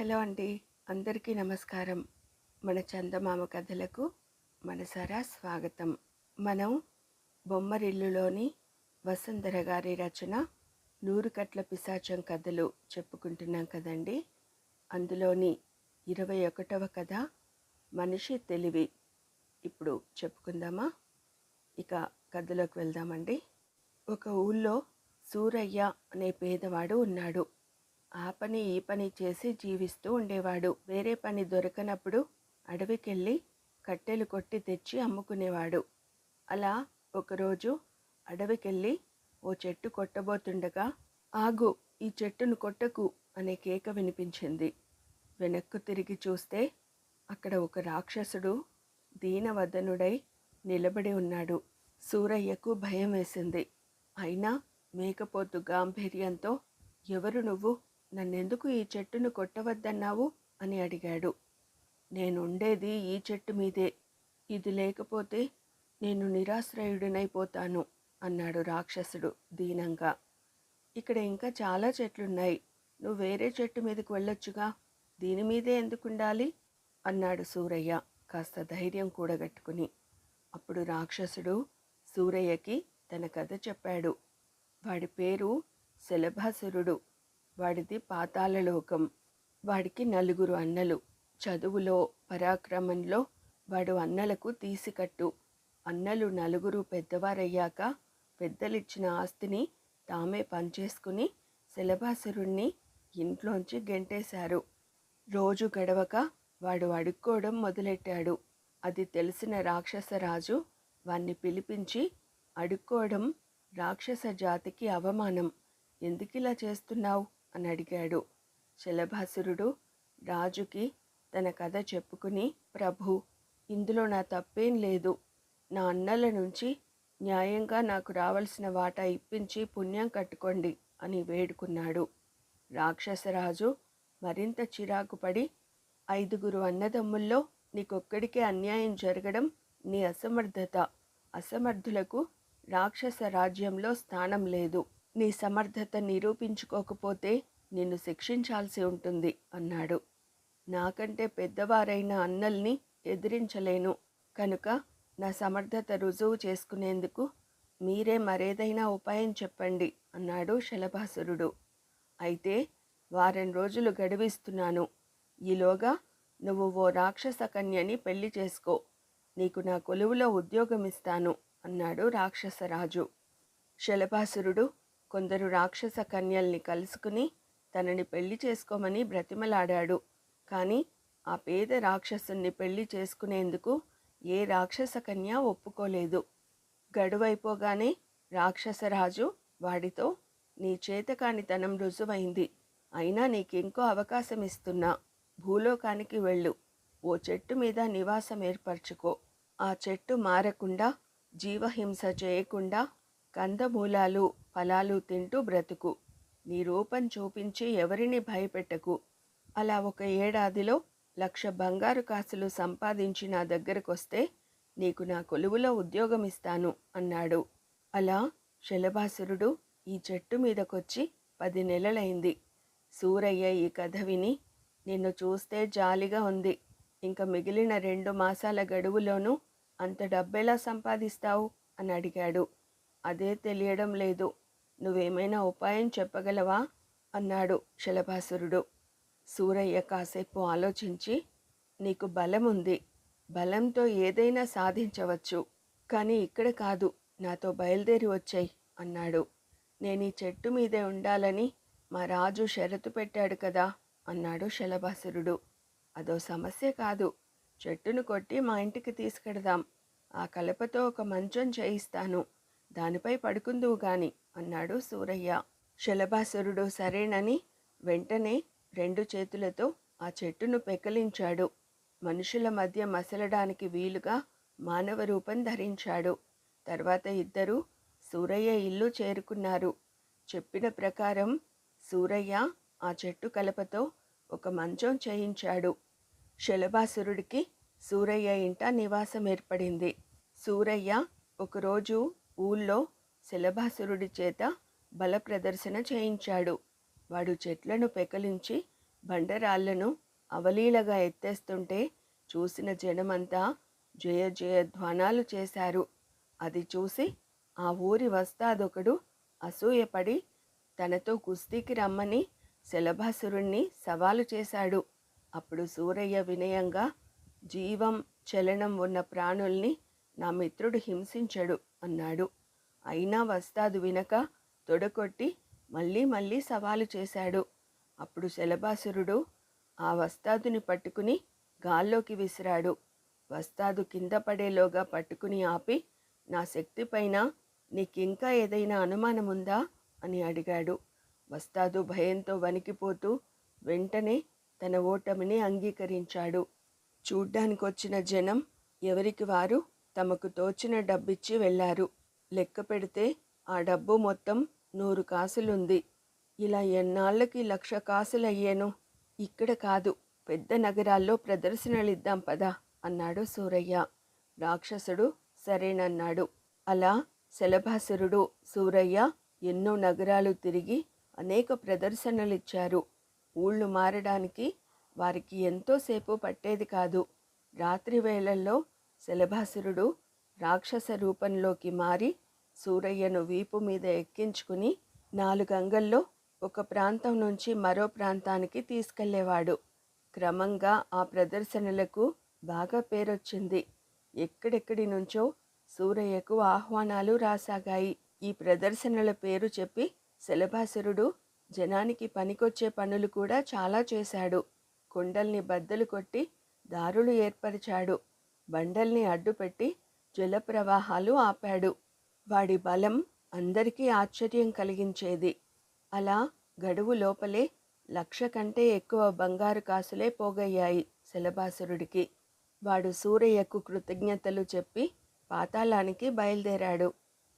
Hello అండి. అందరికీ నమస్కారం. మన చందమామ కథలకు మనసారా స్వాగతం. మనం బొమ్మరిల్లులోని వసుంధర గారి రచన నూరుకట్ల పిశాచం కథలు చెప్పుకుంటున్నాం కదండి. అందులోని ఇరవై ఒకటవ కథ మనిషి తెలివి. ఇప్పుడు చెప్పుకుందామా? ఇక కథలోకి వెళ్దామండి. ఒక ఊళ్ళో సూరయ్య అనే పేదవాడు ఉన్నాడు. ఆ పని ఈ పని చేసి జీవిస్తూ ఉండేవాడు. వేరే పని దొరకనప్పుడు అడవికెళ్ళి కట్టెలు కొట్టి తెచ్చి అమ్ముకునేవాడు. అలా ఒకరోజు అడవికెళ్ళి ఓ చెట్టు కొట్టబోతుండగా ఆగు ఈ చెట్టును కొట్టకు అనే కేక వినిపించింది. వెనక్కు తిరిగి చూస్తే అక్కడ ఒక రాక్షసుడు దీనవదనుడై నిలబడి ఉన్నాడు. సూరయ్యకు భయం వేసింది. అయినా మేకపోతు గాంభీర్యంతో ఎవరు నువ్వు? నన్నెందుకు ఈ చెట్టును కొట్టవద్దన్నావు? అని అడిగాడు. నేనుండేది ఈ చెట్టు మీదే. ఇది లేకపోతే నేను నిరాశ్రయుడినైపోతాను అన్నాడు రాక్షసుడు దీనంగా. ఇక్కడ ఇంకా చాలా చెట్లున్నాయి. నువ్వు వేరే చెట్టు మీదకి వెళ్ళొచ్చుగా. దీని మీదే ఎందుకుండాలి? అన్నాడు సూరయ్య కాస్త ధైర్యం కూడగట్టుకుని. అప్పుడు రాక్షసుడు సూరయ్యకి తన కథ చెప్పాడు. వాడి పేరు శలభాసురుడు. వాడిది పాతాళలోకం. వాడికి నలుగురు అన్నలు. చదువులో పరాక్రమంలో వాడు అన్నలకు తీసికట్టు. అన్నలు నలుగురు పెద్దవారయ్యాక పెద్దలిచ్చిన ఆస్తిని తామే పంచేసుకుని శిలభాసురుణ్ణి ఇంట్లోంచి గెంటేశారు. రోజు గడవక వాడు అడుక్కోవడం మొదలెట్టాడు. అది తెలిసిన రాక్షసరాజు వాణ్ణి పిలిపించి అడుక్కోవడం రాక్షస జాతికి అవమానం. ఎందుకిలా చేస్తున్నావు? అని అడిగాడు. శలభాసురుడు రాజుకి తన కథ చెప్పుకుని ప్రభు ఇందులో నా తప్పేం లేదు. నా అన్నల నుంచి న్యాయంగా నాకు రావాల్సిన వాటా ఇప్పించి పుణ్యం కట్టుకోండి అని వేడుకున్నాడు. రాక్షసరాజు మరింత చిరాకు పడి ఐదుగురు అన్నదమ్ముల్లో నీకొక్కడికే అన్యాయం జరగడం నీ అసమర్థత. అసమర్థులకు రాక్షస రాజ్యంలో స్థానం లేదు. నీ సమర్థత నిరూపించుకోకపోతే నిన్ను శిక్షించాల్సి ఉంటుంది అన్నాడు. నాకంటే పెద్దవారైన అన్నల్ని ఎదిరించలేను. కనుక నా సమర్థత రుజువు చేసుకునేందుకు మీరే మరేదైనా ఉపాయం చెప్పండి అన్నాడు శలభాసురుడు. అయితే వారం రోజులు గడివిస్తున్నాను. ఈలోగా నువ్వు ఓ రాక్షస కన్యని పెళ్ళి చేసుకో. నీకు నా కొలువులో ఉద్యోగం ఇస్తాను అన్నాడు రాక్షసరాజు. శలభాసురుడు కొందరు రాక్షస కన్యల్ని కలుసుకుని తనని పెళ్ళి చేసుకోమని బ్రతిమలాడాడు. కానీ ఆ పేద రాక్షసుని పెళ్ళి చేసుకునేందుకు ఏ రాక్షస కన్య ఒప్పుకోలేదు. గడువైపోగానే రాక్షసరాజు వాడితో నీ చేతకానితనం రుజువైంది. అయినా నీకింకో అవకాశం ఇస్తున్నా భూలోకానికి వెళ్ళు. ఓ చెట్టు మీద నివాసం ఏర్పరచుకో ఆ చెట్టు మారకుండా జీవహింస చేయకుండా కందమూలాలు ఫలాలు తింటూ బ్రతుకు. నీ రూపం చూపించి ఎవరిని భయపెట్టకు. అలా ఒక ఏడాదిలో లక్ష బంగారు కాసులు సంపాదించి నా దగ్గరకొస్తే నీకు నా కొలువులో ఉద్యోగం ఇస్తాను అన్నాడు. అలా శలభాసురుడు ఈ చెట్టు మీదకొచ్చి పది నెలలైంది. సూరయ్య ఈ కథ విని నిన్ను చూస్తే జాలిగా ఉంది. ఇంకా మిగిలిన రెండు మాసాల గడువులోనూ అంత డబ్బెలా సంపాదిస్తావు? అని అడిగాడు. అదే తెలియడం లేదు. నువ్వేమైనా ఉపాయం చెప్పగలవా? అన్నాడు శలభాసురుడు. సూరయ్య కాసేపు ఆలోచించి నీకు బలం ఉంది. బలంతో ఏదైనా సాధించవచ్చు. కానీ ఇక్కడ కాదు నాతో బయలుదేరి వచ్చాయి అన్నాడు. నేను ఈ చెట్టు మీదే ఉండాలని మా రాజు షరతు పెట్టాడు కదా? అన్నాడు శలభాసురుడు. అదో సమస్య కాదు. చెట్టును కొట్టి మా ఇంటికి తీసుకెడదాం. ఆ కలపతో ఒక మంచం చేయిస్తాను. దానిపై పడుకుందువు గాని అన్నాడు సూరయ్య. శలభాసురుడు సరేనని వెంటనే రెండు చేతులతో ఆ చెట్టును పెకలించాడు. మనుషుల మధ్య మసలడానికి వీలుగా మానవ రూపం ధరించాడు. తర్వాత ఇద్దరు సూరయ్య ఇల్లు చేరుకున్నారు. చెప్పిన ప్రకారం సూరయ్య ఆ చెట్టు కలపతో ఒక మంచం చేయించాడు. శలభాసురుడికి సూరయ్య ఇంట నివాసం ఏర్పడింది సూరయ్య ఒకరోజు ఊళ్ళో శిలభాసురుడి చేత బల ప్రదర్శన చేయించాడు. వాడు చెట్లను పెకలించి బండరాళ్ళను అవలీలగా ఎత్తేస్తుంటే చూసిన జనమంతా జయ జయ ధ్వానాలు చేశారు. అది చూసి ఆ ఊరి వస్తాదొకడు అసూయపడి తనతో కుస్తీకి రమ్మని శలభాసురుణ్ణి సవాలు చేశాడు. అప్పుడు సూరయ్య వినయంగా జీవం చలనం ఉన్న ప్రాణుల్ని నా మిత్రుడు హింసించడు. అన్నాడు. అయినా వస్తాదు వినక తొడకొట్టి మళ్ళీ మళ్ళీ సవాలు చేశాడు. అప్పుడు శలభాసురుడు ఆ వస్తాదుని పట్టుకుని గాల్లోకి విసిరాడు. వస్తాదు కింద పడేలోగా పట్టుకుని ఆపి నా శక్తిపైన నీకింకా ఏదైనా అనుమానం ఉందా? అని అడిగాడు. వస్తాదు భయంతో వణికిపోతూ వెంటనే తన ఓటమిని అంగీకరించాడు. చూడ్డానికొచ్చిన జనం ఎవరికి వారు? తమకు తోచిన డబ్బిచ్చి వెళ్ళారు. లెక్క పెడితే ఆ డబ్బు మొత్తం నూరు కాసులుంది. ఇలా ఎన్నాళ్ళకి లక్ష కాసులయ్యాను? ఇక్కడ కాదు పెద్ద నగరాల్లో ప్రదర్శనలిద్దాం పదా అన్నాడు సూరయ్య. రాక్షసుడు సరేనన్నాడు. అలా శలభాసురుడు సూరయ్య ఎన్నో నగరాలు తిరిగి అనేక ప్రదర్శనలిచ్చారు. ఊళ్ళు మారడానికి వారికి ఎంతోసేపు పట్టేది కాదు. రాత్రి వేళల్లో శలభాసురుడు రాక్షస రూపంలోకి మారి సూరయ్యను వీపు మీద ఎక్కించుకుని నాలుగంగల్లో ఒక ప్రాంతం నుంచి మరో ప్రాంతానికి తీసుకెళ్ళేవాడు. క్రమంగా ఆ ప్రదర్శనలకు బాగా పేరొచ్చింది. ఎక్కడెక్కడి నుంచో సూరయ్యకు ఆహ్వానాలు రాసాగాయి. ఈ ప్రదర్శనల పేరు చెప్పి శలభాసురుడు జనానికి పనికొచ్చే పనులు కూడా చాలా చేశాడు. కొండల్ని బద్దలు కొట్టి దారులు ఏర్పరిచాడు. బండల్ని అడ్డుపెట్టి జలప్రవాహాలు ఆపాడు. వాడి బలం అందరికీ ఆశ్చర్యం కలిగించేది. అలా గడువు లోపలే లక్ష కంటే ఎక్కువ బంగారు కాసులే పోగయ్యాయి శలభాసురుడికి. వాడు సూరయ్యకు కృతజ్ఞతలు చెప్పి పాతాళానికి బయలుదేరాడు.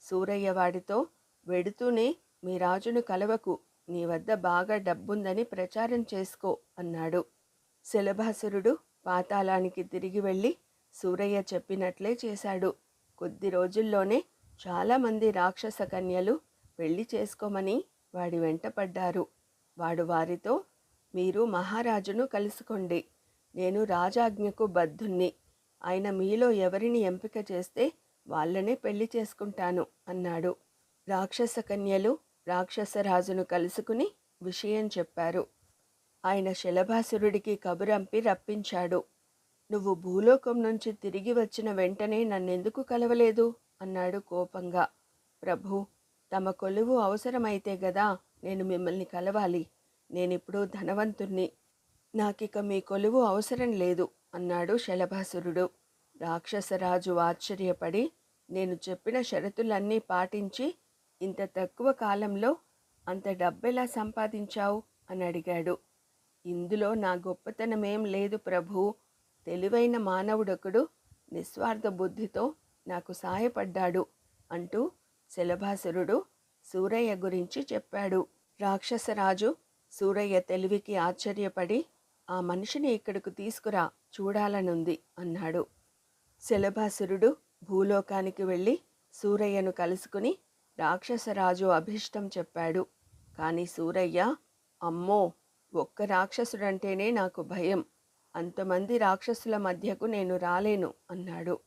సూరయ్య వాడితో వెడుతూనే మీ రాజును కలవకు నీ వద్ద బాగా డబ్బుందని ప్రచారం చేసుకో అన్నాడు. శలభాసురుడు పాతాళానికి తిరిగి వెళ్ళి సూరయ్య చెప్పినట్లే చేశాడు. కొద్ది రోజుల్లోనే చాలామంది రాక్షస కన్యలు పెళ్ళి చేసుకోమని వాడి వెంట పడ్డారు. వాడు వారితో మీరు మహారాజును కలుసుకోండి. నేను రాజాజ్ఞకు బద్ధుణ్ణి. ఆయన మీలో ఎవరిని ఎంపిక చేస్తే వాళ్ళనే పెళ్ళి చేసుకుంటాను అన్నాడు. రాక్షస కన్యలు రాక్షసరాజును కలుసుకుని విషయం చెప్పారు. ఆయన శలభాసురుడికి కబురంపి రప్పించాడు. నువ్వు భూలోకం నుంచి తిరిగి వచ్చిన వెంటనే నన్నెందుకు కలవలేదు? అన్నాడు కోపంగా. ప్రభు తమ కొలువు అవసరమైతే గదా నేను మిమ్మల్ని కలవాలి. నేనిప్పుడు ధనవంతుణ్ణి. నాకిక మీ కొలువు అవసరం లేదు అన్నాడు శలభాసురుడు. రాక్షసరాజు ఆశ్చర్యపడి నేను చెప్పిన షరతులన్నీ పాటించి ఇంత తక్కువ కాలంలో అంత డబ్బెలా సంపాదించావు? అని అడిగాడు. ఇందులో నా గొప్పతనమేం లేదు ప్రభు తెలివైన మానవుడొకడు నిస్వార్థ బుద్ధితో నాకు సాయపడ్డాడు అంటూ శలభాసురుడు సూరయ్య గురించి చెప్పాడు. రాక్షసరాజు సూరయ్య తెలివికి ఆశ్చర్యపడి ఆ మనిషిని ఇక్కడకు తీసుకురా చూడాలనుంది అన్నాడు. శలభాసురుడు భూలోకానికి వెళ్ళి సూరయ్యను కలుసుకుని రాక్షసరాజు అభిష్టం చెప్పాడు. కానీ సూరయ్య అమ్మో ఒక్క రాక్షసుడంటేనే నాకు భయం. అంతమంది రాక్షసుల మధ్యకు నేను రాలేను అన్నాడు.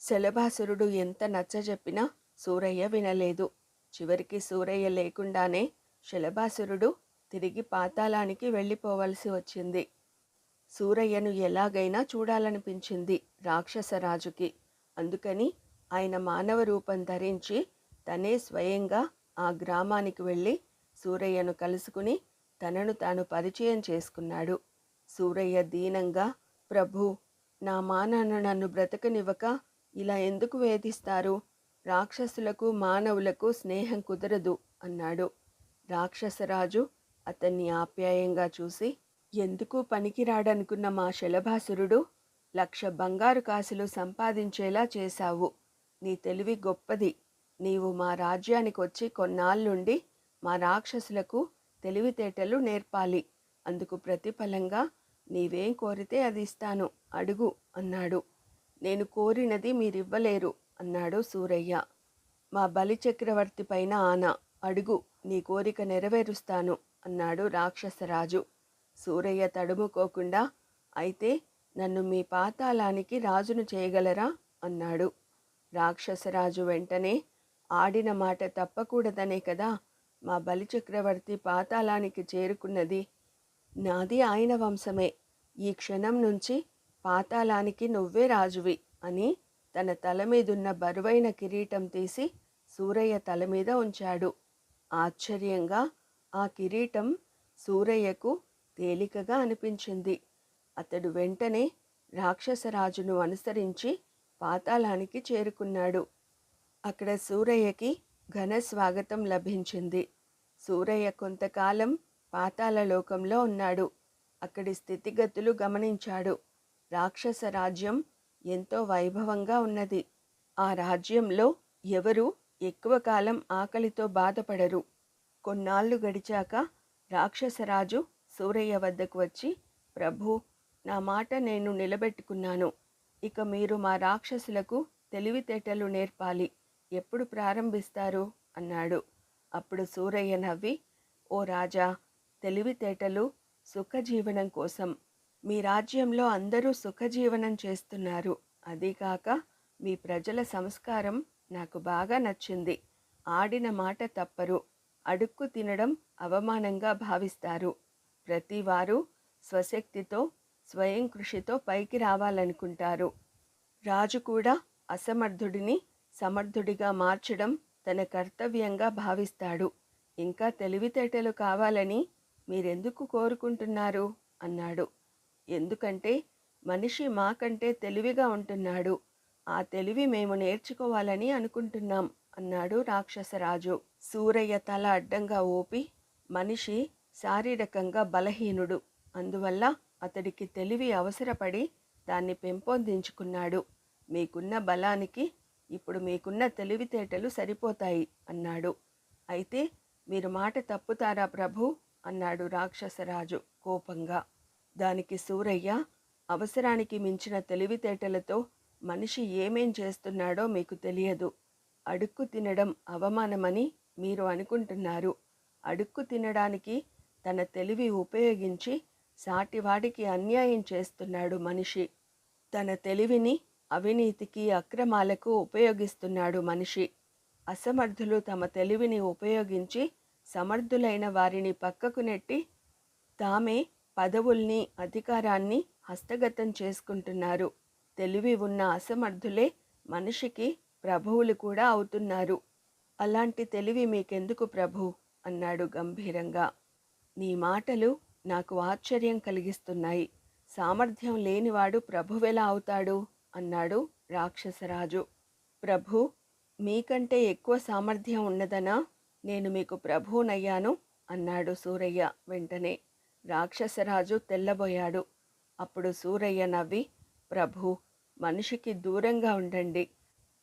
శలభాసురుడు ఎంత నచ్చజెప్పినా సూరయ్య వినలేదు. చివరికి సూరయ్య లేకుండానే శలభాసురుడు తిరిగి పాతాళానికి వెళ్ళిపోవలసి వచ్చింది. సూరయ్యను ఎలాగైనా చూడాలనిపించింది రాక్షసరాజుకి. అందుకని ఆయన మానవ రూపం ధరించి తనే స్వయంగా ఆ గ్రామానికి వెళ్ళి సూరయ్యను కలుసుకుని తనను తాను పరిచయం చేసుకున్నాడు. సూరయ్య దీనంగా ప్రభు నా మానాన నన్ను బ్రతకనివ్వక ఇలా ఎందుకు వేధిస్తారు? రాక్షసులకు మానవులకు స్నేహం కుదరదు అన్నాడు. రాక్షసరాజు అతన్ని ఆప్యాయంగా చూసి ఎందుకు పనికిరాడనుకున్న మా శలభాసురుడు? లక్ష బంగారు కాసులు సంపాదించేలా చేశావు. నీ తెలివి గొప్పది. నీవు మా రాజ్యానికి వచ్చి కొన్నాళ్ళుండి మా రాక్షసులకు తెలివితేటలు నేర్పాలి. అందుకు ప్రతిఫలంగా నీవేం కోరితే అది ఇస్తాను అడుగు అన్నాడు. నేను కోరినది మీరివ్వలేరు అన్నాడు సూరయ్య. మా బలి చక్రవర్తి పైన ఆన అడుగు నీ కోరిక నెరవేరుస్తాను అన్నాడు రాక్షసరాజు. సూరయ్య తడుముకోకుండా అయితే నన్ను మీ పాతాళానికి రాజును చేయగలరా అన్నాడు. రాక్షసరాజు వెంటనే ఆడిన మాట తప్పకూడదనే కదా మా బలిచక్రవర్తి పాతాళానికి చేరుకున్నది నాది ఆయన వంశమే. ఈ క్షణం నుంచి పాతాళానికి నువ్వే రాజువి అని తన తల మీదున్న బరువైన కిరీటం తీసి సూరయ్య తల మీద ఉంచాడు. ఆశ్చర్యంగా ఆ కిరీటం సూరయ్యకు తేలికగా అనిపించింది. అతడు వెంటనే రాక్షసరాజును అనుసరించి పాతాళానికి చేరుకున్నాడు. అక్కడ సూరయ్యకి ఘన స్వాగతం లభించింది. సూరయ్య కొంతకాలం పాతాల లోకంలో ఉన్నాడు. అక్కడి స్థితిగతులు గమనించాడు. రాక్షస రాజ్యం ఎంతో వైభవంగా ఉన్నది. ఆ రాజ్యంలో ఎవరు ఎక్కువ కాలం ఆకలితో బాధపడరు. కొన్నాళ్ళు గడిచాక రాక్షసరాజు సూరయ్య వద్దకు వచ్చి ప్రభు నా మాట నేను నిలబెట్టుకున్నాను. ఇక మీరు మా రాక్షసులకు తెలివితేటలు నేర్పాలి. ఎప్పుడు ప్రారంభిస్తారు? అన్నాడు. అప్పుడు సూరయ్య నవ్వి ఓ రాజా తెలివితేటలు సుఖజీవనం కోసం. మీ రాజ్యంలో అందరూ సుఖజీవనం చేస్తున్నారు. అదీకాక మీ ప్రజల సంస్కారం నాకు బాగా నచ్చింది. ఆడిన మాట తప్పరు. అడుక్కు తినడం అవమానంగా భావిస్తారు. ప్రతివారు స్వశక్తితో స్వయం కృషితో పైకి రావాలనుకుంటారు. రాజు కూడా అసమర్థుడిని సమర్థుడిగా మార్చడం తన కర్తవ్యంగా భావిస్తాడు. ఇంకా తెలివితేటలు కావాలని మీరెందుకు కోరుకుంటున్నారు? అన్నాడు. ఎందుకంటే మనిషి మాకంటే తెలివిగా ఉంటున్నాడు. ఆ తెలివి మేము నేర్చుకోవాలని అనుకుంటున్నాం అన్నాడు రాక్షసరాజు. సూరయ్య తల అడ్డంగా ఊపి మనిషి శారీరకంగా బలహీనుడు. అందువల్ల అతడికి తెలివి అవసరపడి దాన్ని పెంపొందించుకున్నాడు. మీకున్న బలానికి ఇప్పుడు మీకున్న తెలివితేటలు సరిపోతాయి అన్నాడు. అయితే మీరు మాట తప్పుతారా ప్రభు? అన్నాడు రాక్షసరాజు కోపంగా. దానికి సూరయ్య అవసరానికి మించిన తెలివితేటలతో మనిషి ఏమేం చేస్తున్నాడో మీకు తెలియదు. అడుక్కు తినడం అవమానమని మీరు అనుకుంటున్నారు. అడుక్కు తినడానికి తన తెలివి ఉపయోగించి సాటివాడికి అన్యాయం చేస్తున్నాడు మనిషి. తన తెలివిని అవినీతికి అక్రమాలకు ఉపయోగిస్తున్నాడు మనిషి. అసమర్థులు తమ తెలివిని ఉపయోగించి సమర్థులైన వారిని పక్కకు నెట్టి తామే పదవుల్ని అధికారాన్ని హస్తగతం చేసుకుంటున్నారు. తెలివి ఉన్న అసమర్థులే మనిషికి ప్రభువులు కూడా అవుతున్నారు. అలాంటి తెలివి మీకెందుకు ప్రభు? అన్నాడు గంభీరంగా. నీ మాటలు నాకు ఆశ్చర్యం కలిగిస్తున్నాయి. సామర్థ్యం లేనివాడు ప్రభువెలా అవుతాడు? అన్నాడు రాక్షసరాజు. ప్రభు మీకంటే ఎక్కువ సామర్థ్యం ఉన్నదనా? నేను మీకు ప్రభువునయ్యాను అన్నాడు సూరయ్య వెంటనే. రాక్షసరాజు తెల్లబోయాడు. అప్పుడు సూరయ్య నవ్వి ప్రభు మనిషికి దూరంగా ఉండండి.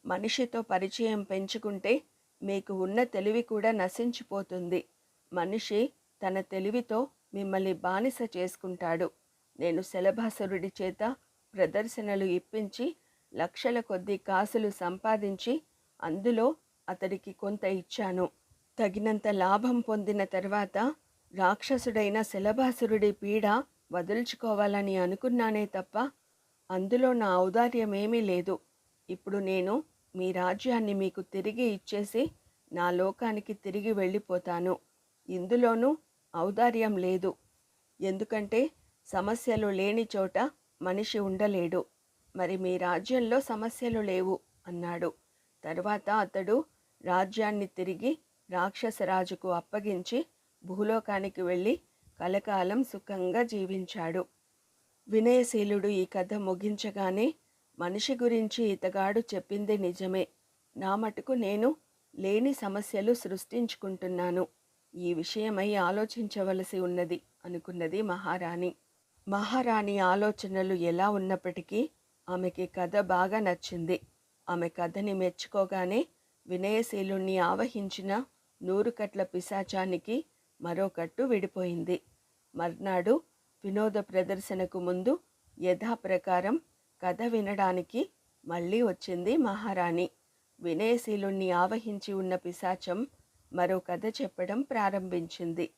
మనిషితో పరిచయం పెంచుకుంటే మీకు ఉన్న తెలివి కూడా నశించిపోతుంది. మనిషి తన తెలివితో మిమ్మల్ని బానిస చేసుకుంటాడు. నేను శలభాసురుడి చేత ప్రదర్శనలు ఇప్పించి లక్షల కొద్ది కాసులు సంపాదించి అందులో అతడికి కొంత ఇచ్చాను. తగినంత లాభం పొందిన తర్వాత రాక్షసుడైన శలభాసురుడి పీడ వదుల్చుకోవాలని అనుకున్నానే తప్ప అందులో నా ఔదార్యమేమీ లేదు. ఇప్పుడు నేను మీ రాజ్యాన్ని మీకు తిరిగి ఇచ్చేసి నా లోకానికి తిరిగి వెళ్ళిపోతాను. ఇందులోనూ ఔదార్యం లేదు. ఎందుకంటే సమస్యలు లేని చోట మనిషి ఉండలేడు. మరి మీ రాజ్యంలో సమస్యలు లేవు అన్నాడు. తర్వాత అతడు రాజ్యాన్ని తిరిగి రాక్షసరాజుకు అప్పగించి భూలోకానికి వెళ్ళి కలకాలం సుఖంగా జీవించాడు. వినయశీలుడు ఈ కథ ముగించగానే మనిషి గురించి ఇతగాడు చెప్పింది నిజమే. నా మటుకు నేను లేని సమస్యలు సృష్టించుకుంటున్నాను. ఈ విషయమై ఆలోచించవలసి ఉన్నది అనుకున్నది మహారాణి. మహారాణి ఆలోచనలు ఎలా ఉన్నప్పటికీ ఆమెకి కథ బాగా నచ్చింది. ఆమె కథని మెచ్చుకోగానే వినయశీలుణ్ణి ఆవహించిన నూరుకట్ల పిశాచానికి మరో కట్టు విడిపోయింది. మర్నాడు వినోద ప్రదర్శనకు ముందు యథాప్రకారం కథ వినడానికి మళ్ళీ వచ్చింది మహారాణి. వినయశీలుణ్ణి ఆవహించి ఉన్న పిశాచం మరో కథ చెప్పడం ప్రారంభించింది.